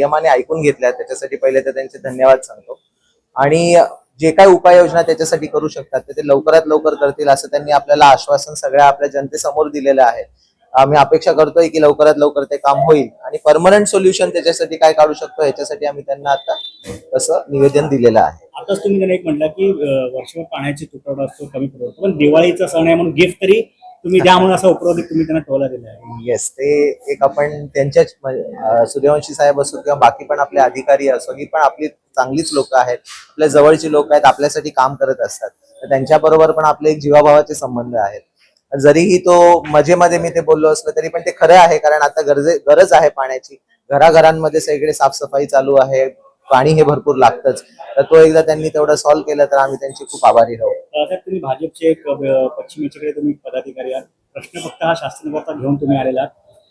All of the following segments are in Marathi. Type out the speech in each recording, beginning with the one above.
संयमाने ऐकून घेतल्या त्याच्यासाठी पहिले तर त्यांचे धन्यवाद सांगतो. आणि जे काय उपाययोजना त्याच्यासाठी करू शकतात ते लवकरात लवकर करतील असं त्यांनी आपल्याला आश्वासन सगळ्या आपल्या जनतेसमोर दिलेलं आहे. आम्ही अपेक्षा करतोय की लवकरात लवकर ते काम होईल. आणि परमनंट सोल्युशन त्याच्यासाठी काय काढू शकतो याच्यासाठी आम्ही त्यांना आता तसं निवेदन दिलेलं आहे. आताच तुम्ही एक म्हटलं की वर्षभर पाण्याची तुटवडा असतो कमी पडतो पण दिवाळीचा सण आहे म्हणून गिफ्ट तरी तुम्ही द्या म्हणून असा उपरोधिक तुम्ही त्यांना ठेवला दिला आहे येस ते एक आपण त्यांच्याच म्हणजे, सूर्यवंशी साहेब असो किंवा बाकी पण आपले अधिकारी असो ही पण आपली चांगलीच लोक आहेत. आपल्या जवळची लोक आहेत आपल्यासाठी काम करत असतात. तर त्यांच्याबरोबर पण आपले एक जीवाभावाचे संबंध आहेत. जरीही तो मजेमध्ये मी ते बोललो असलं तरी पण ते खरं आहे कारण आता गरजे गरज आहे पाण्याची. घराघरांमध्ये सगळीकडे साफसफाई चालू आहे. पाणी हे भरपूर लागतंच. तर तो एकदा त्यांनी तेवढं सॉल्व्ह केलं तर आम्ही त्यांचे खूप आभारी राहू. तुम्ही भाजपचे एक पश्चिमेकडे तुम्ही पदाधिकारी आहात. प्रश्न फक्त हा शासनाकरता घेऊन तुम्ही आलेला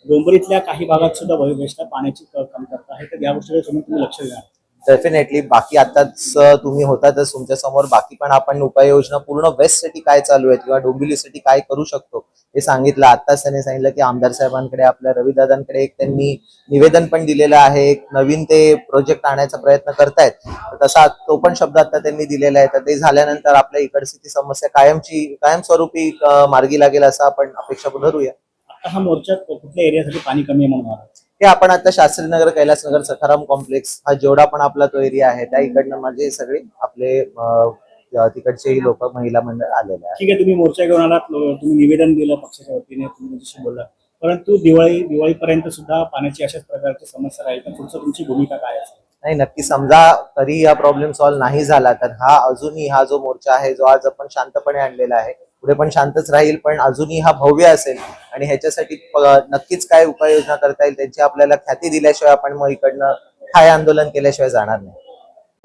डोंबरीतल्या काही भागात सुद्धा भविष्यात पाण्याची कमतरता आहे. तर या गोष्टीकडे तुम्ही तुम्ही लक्ष द्या. डेफिनेटली बाकी आताच तुम्ही होतातच तुमच्यासमोर बाकी पण आपण उपाययोजना पूर्ण वेस्टसाठी काय चालू आहेत किंवा डोंबिवलीसाठी काय करू शकतो हे सांगितलं. आताच त्यांनी सांगितलं की आमदार साहेबांकडे आपल्या रविदादांकडे एक त्यांनी निवेदन पण दिलेलं आहे. एक नवीन ते प्रोजेक्ट आणायचा प्रयत्न करतायत. तसा तो पण शब्द आता त्यांनी दिलेला आहे. तर ते झाल्यानंतर आपल्या इकडची ती समस्या कायमची कायमस्वरूपी मार्गी लागेल असं आपण अपेक्षा धरूया. हा मोर्चा कुठल्या एरियासाठी पाणी कमी आहे म्हणून हे आपण आता शास्त्रीनगर कैलासनगर सखाराम कॉम्प्लेक्स हा जेवढा पण आपला तो एरिया आहे त्या इकडनं माझे सगळे आपले अं, तिकडचेही लोक महिला मंडळ आलेले आहे ठीक आहे तुम्ही मोर्चा घेऊन आलात तुम्ही निवेदन दिलं पक्षाच्या वतीने तुम्ही त्यांच्याशी बोलला परंतु दिवाळी दिवाळीपर्यंत सुद्धा पाण्याची अशाच प्रकारची समस्या राहील तर पुढचं तुमची भूमिका काय असेल? नाही नक्की समजा तरी हा प्रॉब्लेम सॉल्व्ह नाही झाला तर हा अजूनही हा जो मोर्चा आहे जो आज आपण शांतपणे आणलेला आहे पुढे पण शांतच राहील पण अजूनही हा भव्य असेल. आणि ह्याच्यासाठी नक्कीच काय उपाययोजना करता येईल त्यांची आपल्याला ख्याती दिल्याशिवाय आपण मग इकडनं काय आंदोलन केल्याशिवाय जाणार नाही.